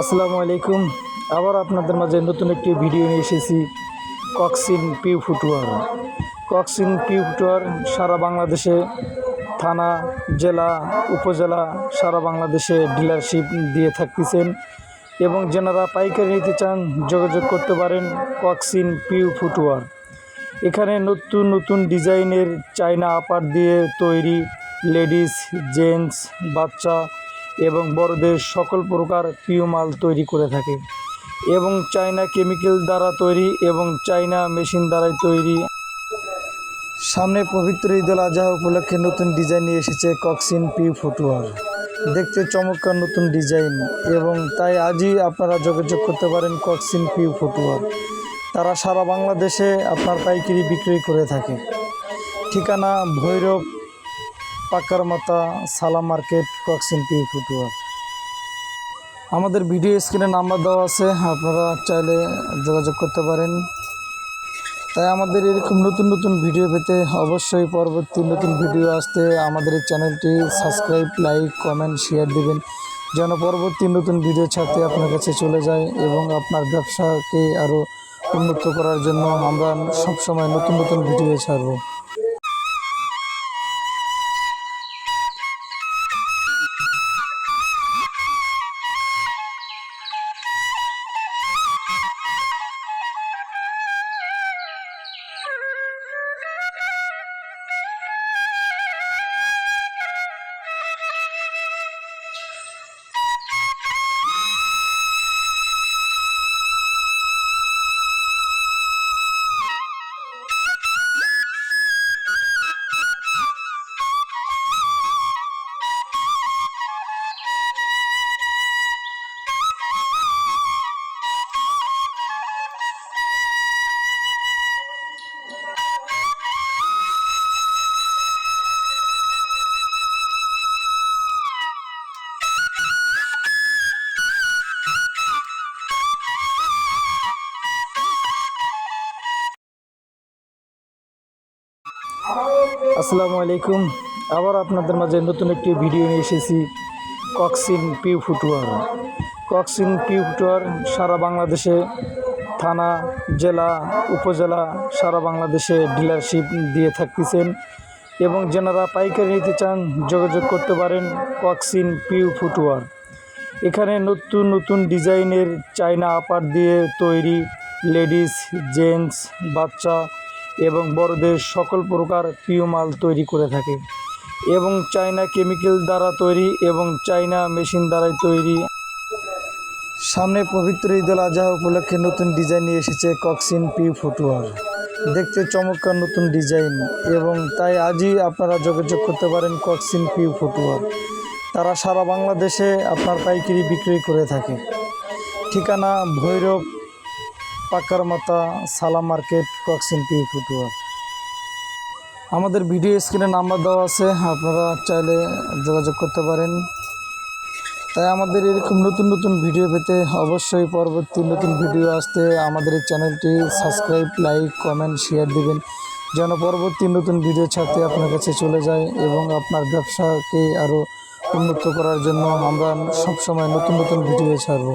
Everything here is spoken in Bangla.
আসসালামু আলাইকুম। আবার আপনাদের মাঝে নতুন একটি ভিডিও নিয়ে এসেছি কক্সিন পিউ ফুটওয়ার। কক্সিন পিউ ফুটওয়ার সারা বাংলাদেশে, থানা, জেলা, উপজেলা সারা বাংলাদেশে ডিলারশিপ দিয়ে থাকতেছেন এবং যেনারা পাইকারি নিতে চান যোগাযোগ করতে পারেন কক্সিন পিউ ফুটওয়ার। এখানে নতুন নতুন ডিজাইনের চাইনা আপার দিয়ে তৈরি লেডিস, জেন্টস, বাচ্চা এবং বড়দের সকল প্রকার প্রিয় মাল তৈরি করে থাকে এবং চাইনা কেমিক্যাল দ্বারা তৈরি এবং চাইনা মেশিন দ্বারাই তৈরি। সামনে পবিত্র ঈদুল আজহা উপলক্ষে নতুন ডিজাইন নিয়ে এসেছে কক্সিন পি ফুটওয়ার। দেখতে চমৎকার নতুন ডিজাইন এবং তাই আজই আপনারা যোগাযোগ করতে পারেন কক্সিন পি ফুটওয়ার। তারা সারা বাংলাদেশে আপনার পাইকারি বিক্রি করে থাকে। ঠিকানা ভৈরব পাক্কার মাতা সালাম মার্কেট কক্সিন পি, ফুটওয়ার। আমাদের ভিডিও স্ক্রিনে নাম্বার দেওয়া আছে, আপনারা চাইলে যোগাযোগ করতে পারেন। তাই আমাদের এরকম নতুন নতুন ভিডিও পেতে অবশ্যই পরবর্তী নতুন ভিডিও আসতে আমাদের এই চ্যানেলটি সাবস্ক্রাইব, লাইক, কমেন্ট, শেয়ার দিবেন, যেন পরবর্তী নতুন ভিডিও ছাড়তে আপনার কাছে চলে যায় এবং আপনার ব্যবসাকে আরও উন্নত করার জন্য আমরা সবসময় নতুন নতুন ভিডিও ছাড়বো। আসসালামু আলাইকুম। আবার আপনাদের মাঝে নতুন একটি ভিডিও নিয়ে এসেছি কক্সিন পিউ ফুটওয়ার। কক্সিন পিউ ফুটওয়ার সারা বাংলাদেশে, থানা, জেলা, উপজেলা সারা বাংলাদেশে ডিলারশিপ দিয়ে থাকতেছেন এবং যেনারা পাইকারি নিতে চান যোগাযোগ করতে পারেন কক্সিন পিউ ফুটওয়ার। এখানে নতুন নতুন ডিজাইনের চাইনা আপার দিয়ে তৈরি লেডিস, জেন্টস, বাচ্চা এবং বড়দের সকল প্রকার প্রিয় মাল তৈরি করে থাকে এবং চাইনা কেমিক্যাল দ্বারা তৈরি এবং চাইনা মেশিন দ্বারাই তৈরি। সামনে পবিত্র ঈদুল আজহা উপলক্ষে নতুন ডিজাইন নিয়ে এসেছে কক্সিন পি ফুটওয়ার। দেখতে চমৎকার নতুন ডিজাইন এবং তাই আজই আপনারা যোগাযোগ করতে পারেন কক্সিন পি ফুটওয়ার। তারা সারা বাংলাদেশে আপনার পাইকারি বিক্রি করে থাকে। ঠিকানা ভৈরব পাক্কার মাতা সালাম মার্কেট কক্সিন পি, ফুটওয়ার। আমাদের ভিডিও স্ক্রিনে নাম্বার দেওয়া আছে, আপনারা চাইলে যোগাযোগ করতে পারেন। তাই আমাদের এরকম নতুন নতুন ভিডিও পেতে অবশ্যই পরবর্তী নতুন ভিডিও আসতে আমাদের এই চ্যানেলটি সাবস্ক্রাইব, লাইক, কমেন্ট, শেয়ার দিবেন। যেন পরবর্তী নতুন ভিডিও ছাড়তে আপনার কাছে চলে যায় এবং আপনার ব্যবসাকে আরও উন্নত করার জন্য আমরা সবসময় নতুন নতুন ভিডিও ছাড়বো।